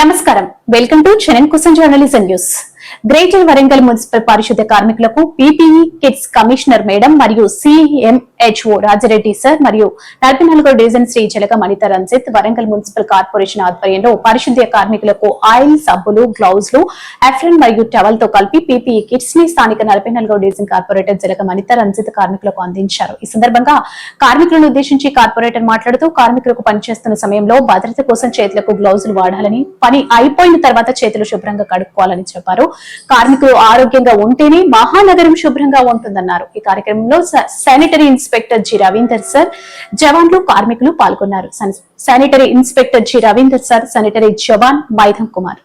నమస్కారం. Welcome to చెనన్ cuisine journalism news. Greater Warangal municipal పారిశుద్ధ్య కార్మికులకు పీపీఈ కిట్స్ కమిషనర్ మేడం మరియు హెచ్ఓ రాజిరెడ్డి సార్. మరియు నలభై నాలుగో division Shri Jalaga Manitha Ranjith Warangal municipal corporation ఆధ్వర్యంలో పారిశుద్ధ్య కార్మికులకు ఆయిల్ సబ్బులు గ్లౌజులు ఎఫ్రన్ మరియు టవల్తో కలిపి పీపీఈ కిట్స్ని స్థానిక నలభై నాలుగో డివిజన్ కార్పొరేటర్ జలగ మణిత రంజిత్ కార్మికులకు అందించారు. ఈ సందర్భంగా కార్మికులను ఉద్దేశించి కార్పొరేటర్ మాట్లాడుతూ కార్మికులకు పనిచేస్తున్న సమయంలో భద్రత కోసం చేతులకు గ్లౌజులు వాడాలని పని అయిపోయిన తర్వాత చేతులు శుభ్రంగా కడుక్కోవాలని చెప్పారు. కార్మికులు ఆరోగ్యంగా ఉంటేనే మహానగరం శుభ్రంగా ఉంటుందన్నారు. ఈ కార్యక్రమంలో sanitary inspector G Ravinder sir జవాన్లు కార్మికులు పాల్గొన్నారు sanitary inspector G Ravinder sir sanitary జవాన్ మైథం కుమార్